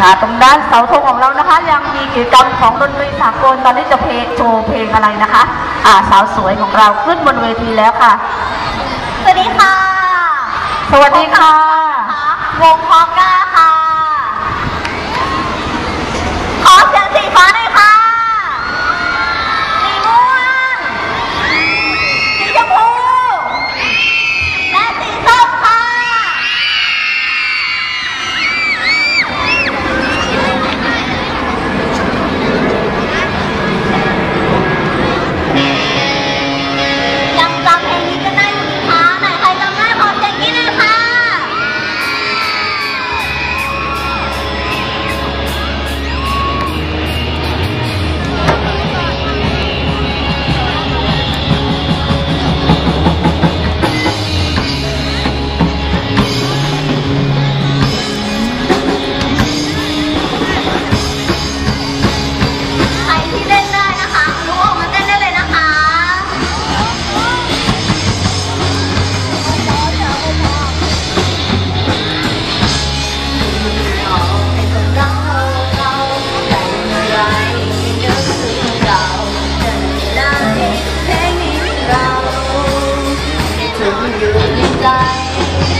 ค่ะตรงด้านเสาธงของเรานะคะ ยังมีกิจกรรมของดนตรีสากลตอนนี้จะเพลงโชว์เพลงอะไรนะคะ อ่าสาวสวยของเราขึ้นบนเวทีแล้วค่ะ สวัสดีค่ะ สวัสดีค่ะ วงพอกัน 有一点呆